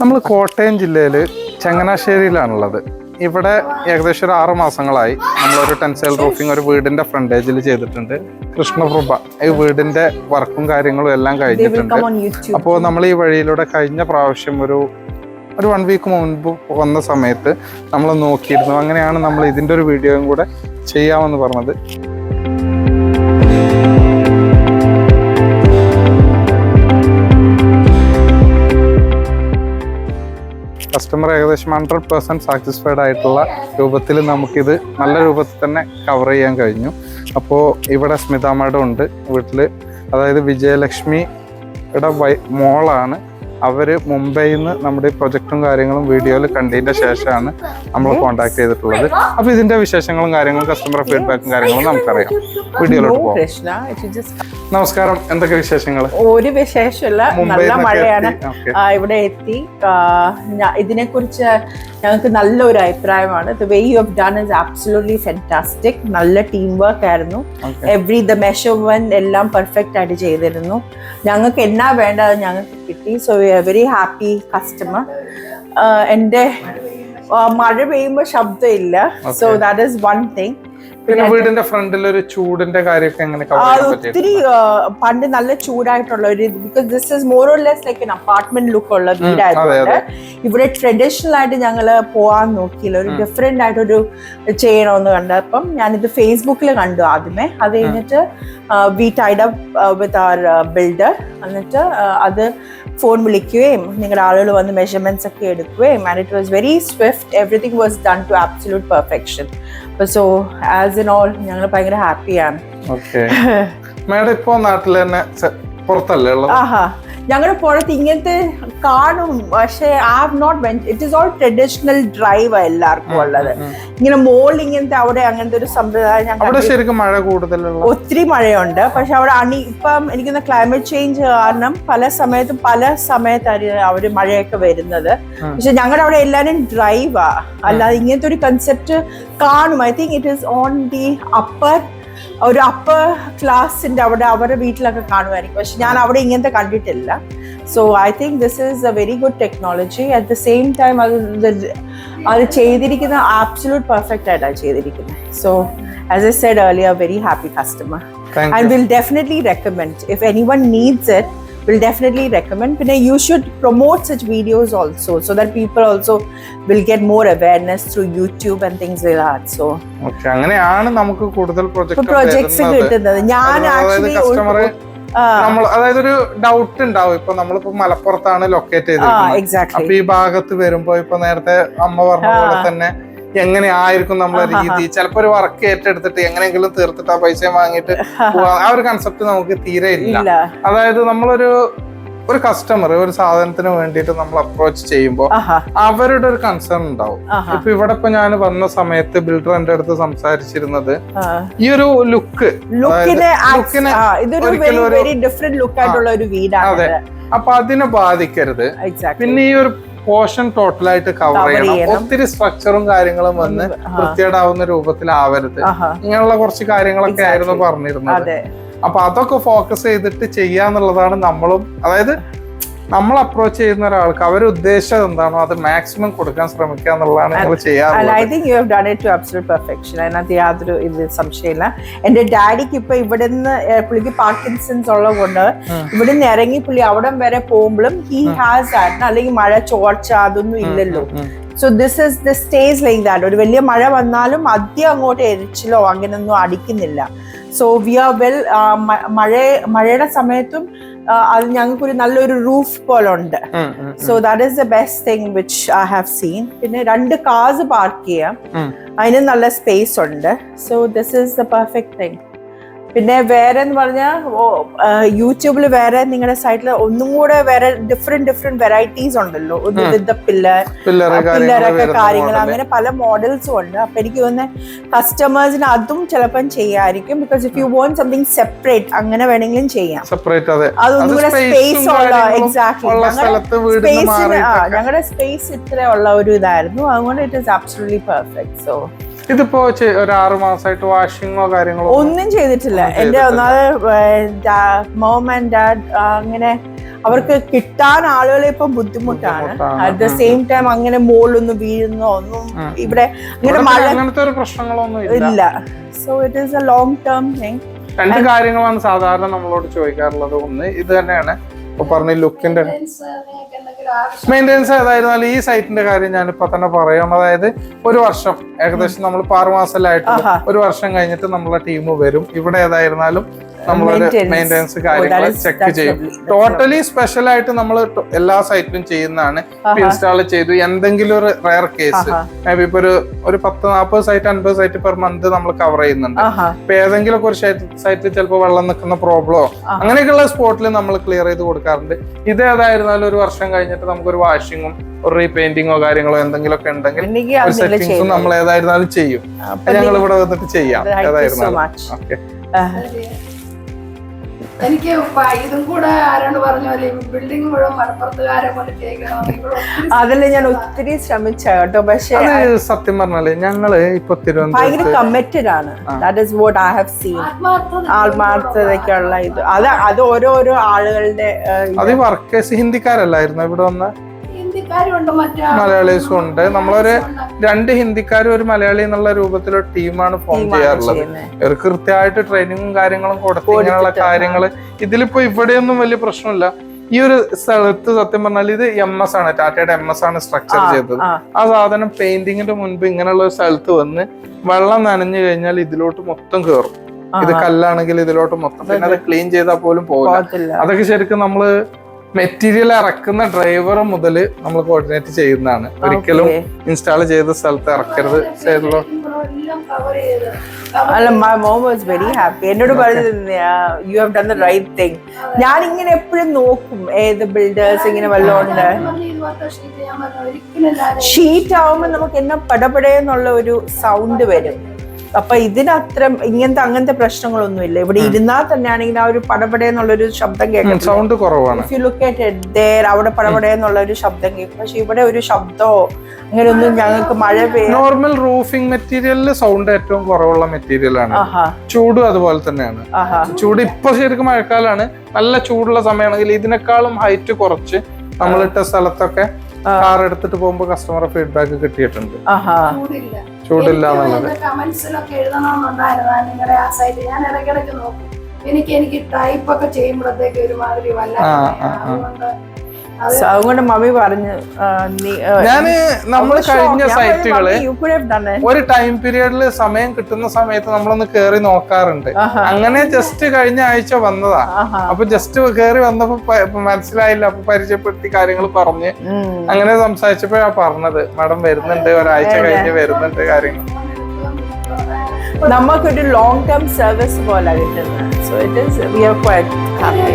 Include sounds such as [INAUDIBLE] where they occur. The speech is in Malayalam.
നമ്മൾ കോട്ടയം ജില്ലയിൽ ചങ്ങനാശ്ശേരിയിലാണുള്ളത്. ഇവിടെ ഏകദേശം ഒരു ആറ് മാസങ്ങളായി നമ്മളൊരു ടെൻസൈൽ റൂഫിംഗ് ഒരു വീടിന്റെ ഫ്രണ്ടേജിൽ ചെയ്തിട്ടുണ്ട്. കൃഷ്ണപ്രഭ ഈ വീടിന്റെ വർക്കും കാര്യങ്ങളും എല്ലാം കഴിഞ്ഞിട്ടുണ്ട്. അപ്പോൾ നമ്മൾ ഈ വഴിയിലൂടെ കഴിഞ്ഞ പ്രാവശ്യം ഒരു ഒരു വൺ വീക്ക് മുൻപ് വന്ന സമയത്ത് നമ്മൾ നോക്കിയിരുന്നു. അങ്ങനെയാണ് നമ്മൾ ഇതിന്റെ ഒരു വീഡിയോയും കൂടെ ചെയ്യാമെന്ന് പറഞ്ഞത്. കസ്റ്റമർ ഏകദേശം ഹൺഡ്രഡ് പെർസെന്റ് സാറ്റിസ്ഫൈഡ് ആയിട്ടുള്ള രൂപത്തിൽ നമുക്കിത് നല്ല രൂപത്തിൽ തന്നെ കവർ ചെയ്യാൻ കഴിഞ്ഞു. അപ്പോൾ ഇവിടെ സ്മിത മാഡം ഉണ്ട് വീട്ടിൽ അതായത് വിജയലക്ഷ്മിയുടെ വൈ മോളാണ്. അവർ മുംബൈയിൽ നിന്ന് നമ്മുടെ പ്രൊജക്റ്റും കാര്യങ്ങളും വീഡിയോയിൽ കണ്ടതിന്റെ ശേഷമാണ് നമ്മൾ കോൺടാക്ട് ചെയ്തിട്ടുള്ളത്. അപ്പോൾ ഇതിന്റെ വിശേഷങ്ങളും കാര്യങ്ങളും കസ്റ്റമർ ഫീഡ്ബാക്കും കാര്യങ്ങളും നമുക്കറിയാം. വീഡിയോയിലോട്ട് പോകാം നമസ്കാരം. എന്തൊക്കെ വിശേഷങ്ങൾ ഒരു വിശേഷമല്ല. നല്ല മഴയാണ്. ഇവിടെ എത്തി. ഇതിനെ കുറിച്ച് ഞങ്ങൾക്ക് നല്ലൊരു അഭിപ്രായമാണ്. The way you have done is absolutely fantastic നല്ല ടീം വർക്ക് ആയിരുന്നു എവ്രി ദ മെഷർമെന്റ് എല്ലാം പെർഫെക്റ്റ് ആയിട്ട് ചെയ്തിരുന്നു. ഞങ്ങൾക്ക് എന്നാ വേണ്ടത് ഞങ്ങൾക്ക് കിട്ടി. So we very happy customer എന്റെ മഴ മഴ പെയ്യുമ്പോൾ ശബ്ദമില്ല. So that is one thing പിന്നെ വീടിന്റെ ഫ്രണ്ടിൽ ഒരു ചൂടിന്റെ കാര്യമൊക്കെ എങ്ങനെ ഒത്തിരി പണ്ട് നല്ല ചൂടായിട്ടുള്ള ഒരു because this is more or less like apartment look ഉള്ള വീടായതുകൊണ്ട് ഇവിടെ ട്രഡീഷണൽ ആയിട്ട് ഞങ്ങൾ പോവാൻ നോക്കിയില്ല. ഒരു ഡിഫറെന്റ് ആയിട്ടൊരു ചെയ്യണമെന്ന് കണ്ടപ്പം ഞാനിത് ഫേസ്ബുക്കിൽ കണ്ടു ആദ്യമേ. അത് കഴിഞ്ഞിട്ട് we tied up with our builder എന്നിട്ട് അത് ഫോൺ വിളിക്കുകയും നിങ്ങളുടെ ആളുകൾ വന്ന് മെഷർമെന്റ്സ് ഒക്കെ എടുക്കുകയും and it was very swift everything was done to absolute perfection so as in all ഞങ്ങൾ ഭയങ്കര ഹാപ്പിയാണ് മാഡം ഇപ്പോൾ നാട്ടിൽ തന്നെ പുറത്തല്ലേ ആഹാ. ഞങ്ങളുടെ പുറത്ത് ഇങ്ങനത്തെ കാണും. പക്ഷേ I have not when it is all traditional drive എല്ലാവർക്കും ഉള്ളത്. ഇങ്ങനെ മോൾ ഇങ്ങനത്തെ അവിടെ അങ്ങനത്തെ ഒരു സമ്പ്രദായം അവിടെ ശരിക്കും മഴ കൂടുതലുള്ള ഒത്തിരി മഴയുണ്ട്. പക്ഷെ അവിടെ അണി ഇപ്പം എനിക്കൊന്ന് ക്ലൈമറ്റ് ചേഞ്ച് കാരണം പല സമയത്തും പല സമയത്തായിരുന്നു അവർ മഴയൊക്കെ വരുന്നത്. പക്ഷെ ഞങ്ങളുടെ അവിടെ എല്ലാവരും ഡ്രൈവാ അല്ലാതെ ഇങ്ങനത്തെ ഒരു കൺസെപ്റ്റ് കാണും. I think it is on the upper ഒരു അപ്പർ ക്ലാസിന്റെ അവിടെ അവരുടെ വീട്ടിലൊക്കെ കാണുമായിരിക്കും. പക്ഷെ ഞാൻ അവിടെ ഇങ്ങനത്തെ കണ്ടിട്ടില്ല. So I think this is a very good technology at the same time അത് അത് ചെയ്തിരിക്കുന്ന ആബ്സലൂട്ട് പെർഫെക്റ്റ് ആയിട്ടാണ് ചെയ്തിരിക്കുന്നത്. So as a said earlier very happy customer I will definitely recommend if anyone needs it will definitely recommend പിന്നെ you should promote such videos also so that people also will get more awareness through youtube and things like that so അങ്ങനെയാണ് നമുക്ക് കൂടുതൽ ഇപ്പൊ കിട്ടുന്നത് ഞാൻ ആക്ച്വലി നമ്മൾ അതായത് ഒരു ഡൗട്ട് ഉണ്ടാവും ഇപ്പൊ നമ്മളിപ്പോ മലപ്പുറത്താണ് ലൊക്കേറ്റ് ചെയ്തത് അപ്പൊ ഈ ഭാഗത്ത് വരുമ്പോ ഇപ്പൊ നേരത്തെ അമ്മ പറഞ്ഞ പോലെ തന്നെ എങ്ങനെയായിരിക്കും നമ്മളെ രീതി? ചിലപ്പോ ഒരു വർക്ക് ഏറ്റെടുത്തിട്ട് എങ്ങനെയെങ്കിലും തീർത്തിട്ട് ആ പൈസ വാങ്ങിയിട്ട്. ആ ഒരു കൺസെപ്റ്റ് നമുക്ക് തീരെ ഇല്ല. അതായത് നമ്മളൊരു ഒരു കസ്റ്റമർ ഒരു സാധനത്തിന് വേണ്ടിയിട്ട് നമ്മൾ അപ്രോച്ച് ചെയ്യുമ്പോൾ അവരുടെ ഒരു കൺസേൺ ഉണ്ടാവും. ഇപ്പൊ ഇവിടെ ഇപ്പൊ ഞാൻ വന്ന സമയത്ത് ബിൽഡർ എന്റെ അടുത്ത് സംസാരിച്ചിരുന്നത് ഈ ഒരു ലുക്ക് ലുക്കിനെ അതെ. അപ്പൊ അതിനെ ബാധിക്കരുത്. പിന്നെ ഈ ഒരു പോർഷൻ ടോട്ടലായിട്ട് കവർ ചെയ്യണം. ഒത്തിരി സ്ട്രക്ചറും കാര്യങ്ങളും വന്ന്. വൃത്തിയേടാവുന്ന രൂപത്തിലാവരുത് ഇങ്ങനെയുള്ള കുറച്ച് കാര്യങ്ങളൊക്കെ. ആയിരുന്നു പറഞ്ഞിരുന്നത് അപ്പൊ അതൊക്കെ ഫോക്കസ് ചെയ്തിട്ട് ചെയ്യാന്നുള്ളതാണ് നമ്മളും അതായത് നമ്മൾ അപ്രോച്ച് ചെയ്യുന്ന ഒരാൾക്ക് അവർ ഉദ്ദേശിച്ചത് എന്താണോ അത് മാക്സിമം കൊടുക്കാൻ ശ്രമിക്കുക എന്നുള്ളതാണ് നമ്മൾ ചെയ്യാറുള്ളത്. അതിനകത്ത് യാതൊരു ഇത് സംശയമില്ല. എന്റെ ഡാഡിക്ക് ഇപ്പൊ ഇവിടെ നിന്ന് പുള്ളിക്ക് പാർക്കിൻസൺസ് ഉള്ളത് കൊണ്ട് ഇവിടെ നിന്ന് ഇറങ്ങി പുള്ളി അവിടം വരെ പോകുമ്പോഴും ഹി ഹാസ് അല്ലെങ്കിൽ മഴ ചോർച്ച അതൊന്നും ഇല്ലല്ലോ. So this is the stage like that ഒരു വലിയ മഴ വന്നാലും അധികം അങ്ങോട്ട് എരിച്ചിലോ അങ്ങനെയൊന്നും അടിക്കുന്നില്ല. സോ വി ആർ വെൽ മഴ മഴയുടെ സമയത്തും അത് ഞങ്ങൾക്കൊരു നല്ലൊരു റൂഫ് പോലെ ഉണ്ട് so that is the best thing which I have seen പിന്നെ രണ്ട് കാർസ് പാർക്ക് ചെയ്യാം. അതിന് നല്ല സ്പേസ് ഉണ്ട്. So this is the perfect thing പിന്നെ വേറെ എന്ന് പറഞ്ഞാൽ യൂട്യൂബിൽ വേറെ നിങ്ങളുടെ സൈറ്റിൽ ഒന്നും കൂടെ വേറെ ഡിഫറെന്റ് ഡിഫറെന്റ് വെറൈറ്റീസ് ഉണ്ടല്ലോ. വിത്ത് പില്ലർ പില്ലറൊക്കെ കാര്യങ്ങൾ അങ്ങനെ പല മോഡൽസും ഉണ്ട്. അപ്പൊ എനിക്ക് തോന്നുന്നത് കസ്റ്റമേഴ്സിന് അതും ചിലപ്പം ചെയ്യായിരിക്കും. Because if you want something separate അങ്ങനെ വേണമെങ്കിലും ചെയ്യാം. സെപ്പറേറ്റ് അതെ. അതൊന്നും കൂടെ സ്പേസ് ഉള്ള എക്സാക്ട്ലി സ്പേസിന് ഞങ്ങളുടെ സ്പേസ് ഇത്ര ഉള്ള ഒരു ഇതായിരുന്നു. അതുകൊണ്ട് it is absolutely perfect so ഇതിപ്പോ ഒരു ആറ് മാസമായിട്ട് വാഷിങ്ങോ കാര്യങ്ങളോ ഒന്നും ചെയ്തിട്ടില്ല. എന്റെ. ഒന്നാമത് മോം ആൻഡ് ഡാഡ് അങ്ങനെ അവർക്ക് കിട്ടാൻ ആളുകളെ ഇപ്പം ബുദ്ധിമുട്ടാണ്. അറ്റ് ദ സെയിം ടൈം അങ്ങനെ മുകളിലൊന്നും വീഴുന്നോ ഒന്നും ഇവിടെ അങ്ങനെ മഴ അങ്ങനത്തെ ഒരു പ്രശ്നങ്ങളൊന്നും ഇല്ല. So it is a long term thing രണ്ട് കാര്യങ്ങളാണ് സാധാരണ നമ്മളോട് ചോദിക്കാറുള്ളത്. ഒന്ന് ഇത് തന്നെയാണ്. ഇപ്പൊ പറഞ്ഞ ലുക്കിന്റെ മെയിന്റെനൻസ് ഏതായിരുന്നാലും ഈ സൈറ്റിന്റെ കാര്യം ഞാനിപ്പോ തന്നെ പറയാം. അതായത് ഒരു വർഷം ഏകദേശം നമ്മൾ ആറുമാസമായിട്ട്. ഒരു വർഷം കഴിഞ്ഞിട്ട് നമ്മളെ ടീം വരും. ഇവിടെ ഏതായിരുന്നാലും നമ്മളൊരു. മെയിന്റെനൻസ് കാര്യങ്ങൾ ചെക്ക് ചെയ്യും. ടോട്ടലി സ്പെഷ്യൽ ആയിട്ട് നമ്മൾ എല്ലാ സൈറ്റിലും ചെയ്യുന്നതാണ്. ഇൻസ്റ്റാൾ ചെയ്തു. എന്തെങ്കിലും ഒരു റയർ കേസ്. മേ ബി ഇപ്പൊ ഒരു ഒരു പത്ത് നാൽപ്പത് സൈറ്റ് അൻപത് സൈറ്റ് പെർ മന്ത് നമ്മൾ കവർ ചെയ്യുന്നുണ്ട്. ഇപ്പൊ ഏതെങ്കിലും ഒക്കെ ഒരു സൈറ്റിൽ ചിലപ്പോൾ വെള്ളം നിൽക്കുന്ന പ്രോബ്ലമോ അങ്ങനെയൊക്കെയുള്ള സ്പോട്ടിൽ നമ്മൾ ക്ലിയർ ചെയ്ത് കൊടുക്കാറുണ്ട്. ഇത് ഏതായിരുന്നാലും ഒരു വർഷം കഴിഞ്ഞിട്ട് നമുക്കൊരു വാഷിങ്ങും ഒരു റീപെയിന്റിങ്ങോ കാര്യങ്ങളോ എന്തെങ്കിലും ഒക്കെ ഉണ്ടെങ്കിൽ ഒരു ചെയ്തു. നമ്മൾ ഏതായിരുന്നാലും ചെയ്യും. ഞങ്ങൾ ഇവിടെ വന്നിട്ട് ചെയ്യാം. ഏതായിരുന്നാലും. ഓക്കെ എനിക്ക് ഇതും കൂടെ ആരാണ് പറഞ്ഞ പോലെ ബിൽഡിംഗ് മുഴുവൻ മലപ്പുറത്തുകാരെ പോലെ ചെയ്യണം [LAUGHS] അതിൽ ഞാൻ ഒത്തിരി ശ്രമിച്ച കേട്ടോ പക്ഷേ സത്യം പറഞ്ഞാൽ ഞങ്ങൾ ഇപ്പൊ ഭയങ്കര കമ്മിറ്റഡ് ആണ്. That is what I have seen ആത്മാർത്ഥത ആത്മാർത്ഥതയ്ക്കുള്ള ഇത്. അത് അത് ഓരോരോ ആളുകളുടെ അത് വർക്കേഴ്സ് ഹിന്ദിക്കാരല്ലായിരുന്നു ഇവിടെ വന്ന? മലയാളീസും ഉണ്ട്. നമ്മളൊരു രണ്ട് ഹിന്ദിക്കാരും ഒരു മലയാളി എന്നുള്ള രൂപത്തിലൊരു ടീമാണ് ഫോം ചെയ്യാറുള്ളത്. ഇവർക്ക് കൃത്യമായിട്ട് ട്രെയിനിങ്ങും കാര്യങ്ങളും കൊടുത്ത് ഇങ്ങനെയുള്ള കാര്യങ്ങൾ ഇതിലിപ്പോ ഇവിടെയൊന്നും വലിയ പ്രശ്നമില്ല. ഈ ഒരു സ്ഥലത്ത് സത്യം പറഞ്ഞാൽ ഇത് എം എസ് ആണ്. ടാറ്റയുടെ എം എസ് ആണ് സ്ട്രക്ചർ ചെയ്തത്. ആ. സാധനം പെയിന്റിങ്ങിന്റെ മുൻപ് ഇങ്ങനെയുള്ള ഒരു സ്ഥലത്ത് വന്ന് വെള്ളം നനഞ്ഞു കഴിഞ്ഞാൽ ഇതിലോട്ട് മൊത്തം കയറും ഇത് കല്ലാണെങ്കിൽ ഇതിലോട്ട് മൊത്തം. പിന്നെ അത് ക്ലീൻ ചെയ്താൽ പോലും പോകില്ല അതൊക്കെ ശരിക്കും നമ്മൾ മെറ്റീരിയൽ ഇറക്കുന്ന ഡ്രൈവർ മുതൽ നമ്മൾ കോർഡിനേറ്റ് ചെയ്യുന്നതാണ്. ഒരിക്കലും ഇൻസ്റ്റാൾ ചെയ്ത സ്ഥലത്ത് ഇറക്കരുത്. ചെയ്തല്ലോ. അല്ല my mom was very happy എന്നോട് പറഞ്ഞത് you have done the right thing ഞാൻ ഇങ്ങനെ എപ്പോഴും നോക്കും ഏത് ബിൽഡേഴ്സ് ഇങ്ങനെ വല്ലതും ഉണ്ട് പറഞ്ഞ് ഇതുപോലത്തെ ഷീറ്റ് ഞാൻ പറഞ്ഞു ഒരിക്കലും ഞാൻ ഷീറ്റ് ആവുമ്പോൾ നമുക്ക് എന്നാ പടപടയെന്നുള്ള ഒരു സൗണ്ട് വരും. അപ്പൊ ഇതിനത്ര ഇങ്ങനത്തെ അങ്ങനത്തെ പ്രശ്നങ്ങളൊന്നുമില്ല. ഇവിടെ ഇരുന്നാൽ തന്നെ ആണെങ്കിൽ ആ ഒരു പടപടേ പടപടയെന്നുള്ളൊരു ശബ്ദം കേൾക്കും സൗണ്ട് കുറവാണ്. If you look at there അവിടെ പടപടയെന്നുള്ള ഒരു ശബ്ദം കേൾക്കും. പക്ഷെ ഇവിടെ ഒരു ശബ്ദമോ അങ്ങനെയൊന്നും ഞങ്ങൾക്ക് മഴ പെയ്യും നോർമൽ റൂഫിംഗ് മെറ്റീരിയലിൽ സൗണ്ട് ഏറ്റവും കുറവുള്ള മെറ്റീരിയൽ ആണ്. ചൂട് അതുപോലെ തന്നെയാണ്. ചൂട് ഇപ്പൊ ശരിക്കും മഴക്കാലാണ്. നല്ല ചൂടുള്ള സമയമാണെങ്കിൽ ഇതിനേക്കാളും ഹൈറ്റ് കുറച്ച് നമ്മളിട്ട സ്ഥലത്തൊക്കെ കാർ എടുത്തിട്ട് പോകുമ്പോൾ കസ്റ്റമർ ഫീഡ്ബാക്ക് കിട്ടിയിട്ടുണ്ട്. ചൂടില്ല കമന്റ്സിലൊക്കെ എഴുതണമെന്നുണ്ടായിരുന്നു. നിങ്ങളുടെ ആ സൈറ്റ് ഞാൻ ഇടയ്ക്കിടയ്ക്ക് നോക്കും. എനിക്ക് എനിക്ക് ടൈപ്പ് ഒക്കെ ചെയ്യുമ്പോഴത്തേക്ക് ഒരുമാതിരി വല്ല. അതുകൊണ്ട് അതുകൊണ്ട് മമ്മി പറഞ്ഞു ഞാൻ ഞാൻ നമ്മൾ കഴിഞ്ഞ സൈറ്റുകൾ. ഒരു ടൈം പീരീഡിൽ സമയം കിട്ടുന്ന സമയത്ത് നമ്മളൊന്ന് കേറി നോക്കാറുണ്ട്. അങ്ങനെ ജസ്റ്റ് കഴിഞ്ഞ ആഴ്ച വന്നതാ. അപ്പൊ ജസ്റ്റ് കേറി വന്നപ്പോ മനസ്സിലായില്ല. അപ്പൊ പരിചയപ്പെടുത്തി കാര്യങ്ങൾ പറഞ്ഞ് അങ്ങനെ സംസാരിച്ചപ്പോഴാ പറഞ്ഞത് മാഡം വരുന്നുണ്ട്. ഒരാഴ്ച കഴിഞ്ഞ് വരുന്നുണ്ട് കാര്യങ്ങൾ നമുക്കൊരു ലോങ് ടേം സർവീസ് പോലെ കിട്ടുന്നത് so it is we are quite happy